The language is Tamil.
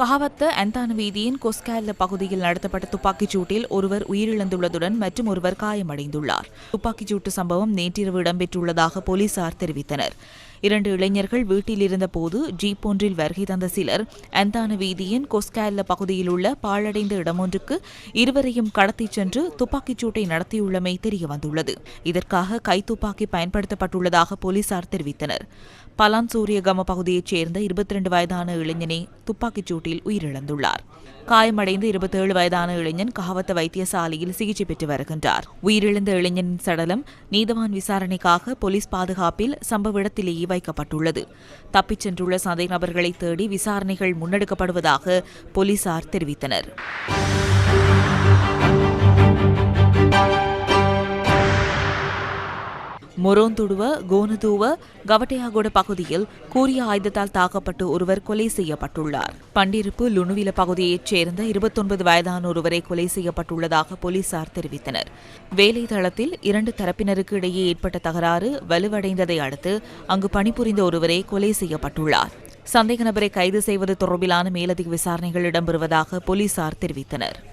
கஹாவத்த அந்தான வீதியின் கொஸ்கேல்ல பகுதியில் நடத்தப்பட்ட துப்பாக்கிச் சூட்டில் ஒருவர் உயிரிழந்துள்ளதுடன் மற்றும் ஒருவர் காயமடைந்துள்ளார். துப்பாக்கிச் சூட்டு சம்பவம் நேற்றிரவு இடம்பெற்றுள்ளதாக போலீசார் தெரிவித்தனர். இரண்டு இளைஞர்கள் வீட்டில் இருந்தபோது ஜீப் ஒன்றில் வருகை தந்த சிலர் அந்தான வீதியின் கொஸ்கேல்ல பகுதியில் உள்ள பாழடைந்த இடமொன்றுக்கு இருவரையும் கடத்திச் சென்று துப்பாக்கிச் சூட்டை நடத்தியுள்ளமை தெரியவந்துள்ளது. இதற்காக கைத்துப்பாக்கி பயன்படுத்தப்பட்டுள்ளதாக போலீசார் தெரிவித்தனர். பலான் சூரியகம பகுதியைச் சேர்ந்த இருபத்தி ரெண்டு வயதான இளைஞனை துப்பாக்கிச் சூட்டில் உயிரிழந்துள்ளார் காயமடைந்த இருபத்தேழு வயதான இளைஞன் கஹவத்த வைத்தியசாலையில் சிகிச்சை பெற்று வருகின்றார் உயிரிழந்த இளைஞனின் சடலம் நீதவான் விசாரணைக்காக போலீஸ் பாதுகாப்பில் சம்பவ இடத்திலேயே வைக்கப்பட்டுள்ளது தப்பிச் சென்றுள்ள சந்தேக நபர்களை தேடி விசாரணைகள் முன்னெடுக்கப்படுவதாக போலீசார் தெரிவித்தனர் மொரோந்துடுவ கோனதுவ கவட்டையாகோட பகுதியில் கூறிய ஆயுதத்தால் தாக்கப்பட்டு ஒருவர் கொலை செய்யப்பட்டுள்ளார். பண்டிருப்பு லுணுவில பகுதியைச் சேர்ந்த இருபத்தொன்பது வயதான ஒருவரை கொலை செய்யப்பட்டுள்ளதாக போலீசார் தெரிவித்தனர். வேலை தளத்தில் இரண்டு தரப்பினருக்கு இடையே ஏற்பட்ட தகராறு வலுவடைந்ததை அடுத்து அங்கு பணிபுரிந்த ஒருவரே கொலை செய்யப்பட்டுள்ளார். சந்தேக நபரை கைது செய்வது தொடர்பிலான மேலதிக விசாரணைகள் இடம்பெறுவதாக போலீசார் தெரிவித்தனர்.